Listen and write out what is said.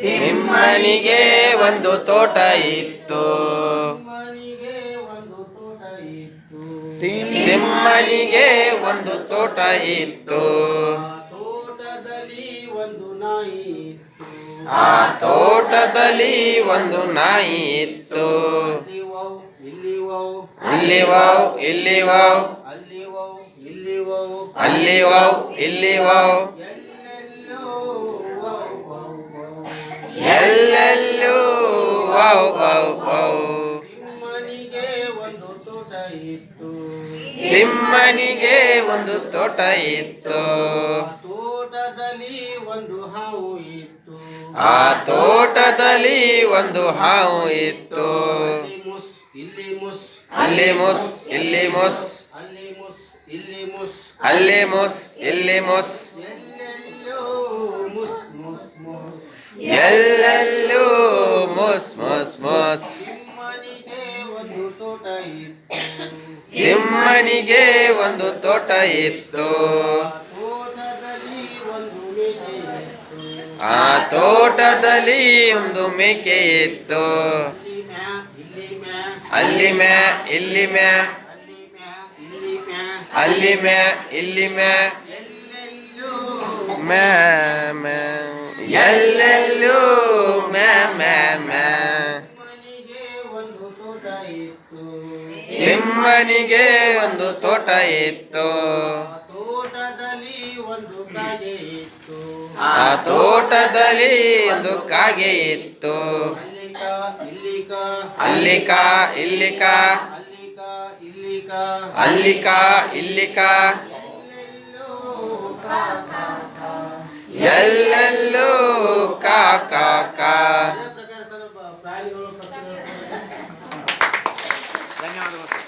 ಸಿಂಹನಿಗೆ ಒಂದು ತೋಟ ಇತ್ತು. ಸಿಂಹನಿಗೆ ಒಂದು ತೋಟ ಇತ್ತು. ಆ ತೋಟದಲ್ಲಿ ಒಂದು ನಾಯಿ ಇತ್ತು. ಇಲ್ಲಿ ವಾವ್ ಇಲ್ಲಿ ವಾವ್ ಅಲ್ಲಿ ವಾವ್ ಇಲ್ಲಿ ವಾವ್ ಎಲ್ಲೆಲ್ಲೋ ತಿಮ್ಮನಿಗೆ ಒಂದು ತೋಟ ಇತ್ತು. ತಿಮ್ಮನಿಗೆ ಒಂದು ತೋಟ ಇತ್ತು. ಆ ತೋಟದಲ್ಲಿ ಒಂದು ಹಾವು ಇತ್ತು. ಆ ತೋಟದಲ್ಲಿ ಒಂದು ಹಾವು ಇತ್ತು. ಇಲ್ಲಿ ಮುಸ್. ಅಲ್ಲಿ ಮುಸ್ ಇಲ್ಲಿ ಮುಸ್. ಅಲ್ಲಿ ಮುಸ್ ಇಲ್ಲಿ ಮುಸ್. ಅಲ್ಲಿ ಮುಸ್ ಇಲ್ಲಿ ಮುಸ್. ಎಲ್ಲೆಲ್ಲೋ ಮುಸ್ ಮುಸ್ ಮುಸ್. ತಿಮ್ಮನಿಗೆ ಒಂದು ತೋಟ ಇತ್ತು. ಆ ತೋಟದಲ್ಲಿ ಒಂದು ಮೇಕೆ ಇತ್ತು. ಅಲ್ಲಿ ಮ್ಯಾ ಇಲ್ಲಿ ಮ್ಯಾ ಅಲ್ಲಿ ಮ್ಯಾ ಇಲ್ಲಿ ಮ್ಯಾ ಮ್ಯಾ ಮ್ಯಾ ಎಲ್ಲೆಲ್ಲೋ ಮ್ಯಾ ಒಂದು ತೋಟ ಇತ್ತು. ತೋಟದಲ್ಲಿ ಒಂದು ಕಾಗೆ ಇತ್ತು. ಆ ತೋಟದಲ್ಲಿ ಒಂದು ಕಾಗೆ ಇತ್ತು. ಅಲ್ಲಿಕ ಇಲ್ಲಿಕ. ಅಲ್ಲಿಕ ಇಲ್ಲಿಕ. ಎಲ್ಲೆಲ್ಲೋ がとうございます。